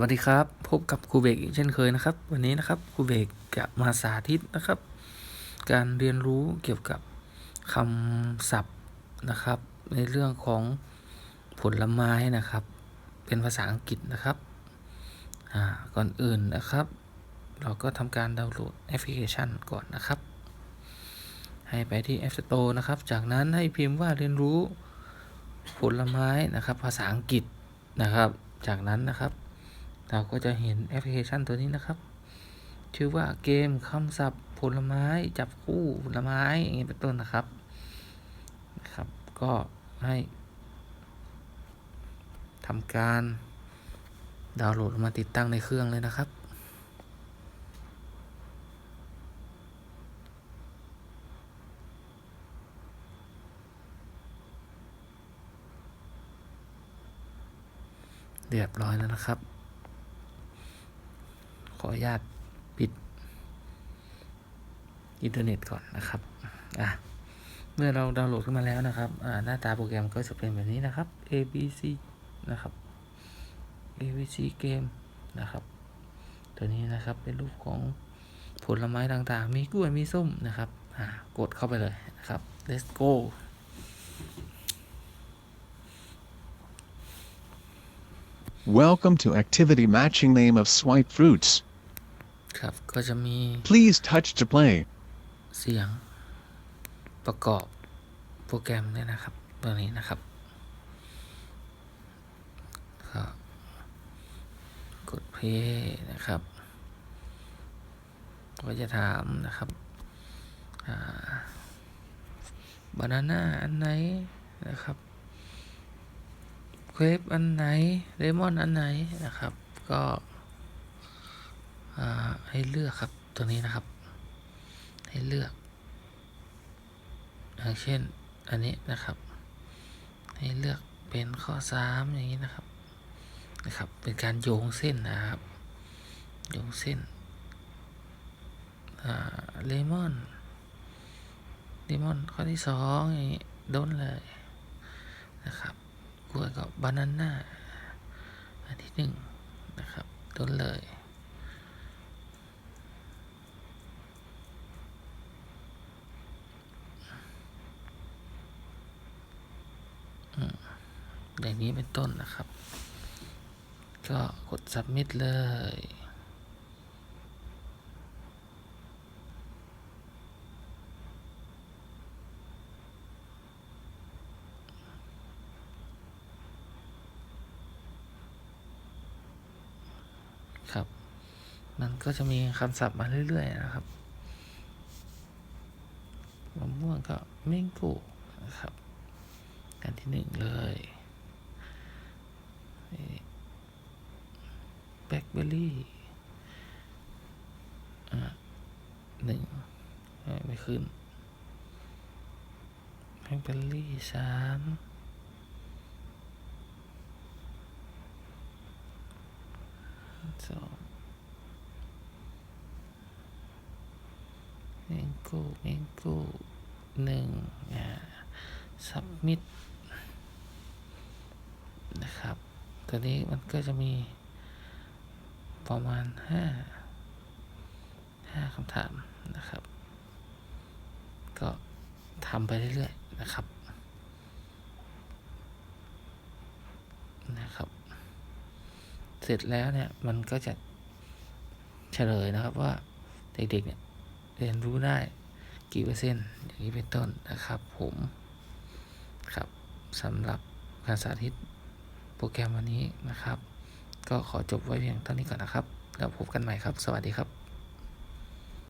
วัสดีครับ พบกับครูเบกอีกเช่นเคยนะครับ วันนี้นะครับครูเบกจะมาสาธิตนะครับ การเรียนรู้เกี่ยวกับคำศัพท์นะครับ ในเรื่องของผลไม้นะครับ เป็นภาษาอังกฤษนะครับก่อนอื่นนะครับ เราก็ทำการดาวน์โหลดแอปพลิเคชันก่อนนะครับ ให้ไปที่ App Store นะครับ จากนั้นให้พิมพ์ว่าเรียนรู้ผลไม้นะครับ ภาษาอังกฤษนะครับ จากนั้นนะครับ เราก็จะเห็นแอปพลิเคชันตัวนี้นะครับ ชื่อว่าเกมคำศัพท์ผลไม้จับคู่ผลไม้อย่างนี้เป็นต้นนะครับนะครับ ก็ให้ทำการดาวน์โหลดมาติดตั้งในเครื่องเลยนะครับเรียบร้อยแล้วนะครับ ขออนุญาตปิดอินเทอร์เน็ตก่อนนะครับ อะ เมื่อเราดาวน์โหลดขึ้นมาแล้วนะครับ อ่า หน้าตาโปรแกรมก็จะเป็นแบบนี้นะครับ ABC นะครับ ABC เกมนะครับ ตัวนี้นะครับเป็นรูปของผลไม้ต่างๆ มีกล้วย มีส้มนะครับ อ่า กดเข้าไปเลยนะครับ let's go Welcome to activity matching name of swipe fruits. ครับ ก็จะมี Please touch to play. เสียง ประกอบโปรแกรมเนี่ยนะครับ ตัวนี้นะครับก็กดเพย์นะครับ ก็จะถามนะครับบานาน่าอันไหนนะครับ เครปอันไหนเลมอนอันไหนนะครับ ก็ให้เลือกครับตัวนี้นะครับ ให้เลือกอย่างเช่นอันนี้นะครับ ให้เลือกเป็นข้อสามอย่างนี้นะครับนะครับ เป็นการโยงเส้นนะครับ โยงเส้นเลมอนเลมอนข้อที่สองอย่างนี้โดนเลย วยกับบานาน่าอันที่หนึ่งนะครับต้นเลยอย่างนี้เป็นต้นนะครับ ก็กด submit เลย ครับ มันก็จะมีคำศัพท์มาเรื่อยๆนะครับมะม่วงก็เมงก้นะครับ กันที่หนึ่งเลยแบล็คเบอร์รี่หนึ่งไม่ขึ้นแบล็คเบอร์รี่สามสอง เมงก้เมงก้หนึ่งอ่าสับมิดนะครับตัวนี้มันก็จะมีประมาณห้าห้าคำถามนะครับ ก็ทำไปเรื่อยๆนะครับนะครับ เสร็จแล้วเนี่ยมันก็จะเฉลยนะครับว่าเด็กๆเนี่ย เรียนรู้ได้กี่เปอร์เซ็นต์ อย่างนี้เป็นต้นนะครับผมครับสำหรับการสาธิตโปรแกรมวันนี้นะครับ ก็ขอจบไว้เพียงเท่านี้ก่อนนะครับ แล้วพบกันใหม่ครับ สวัสดีครับ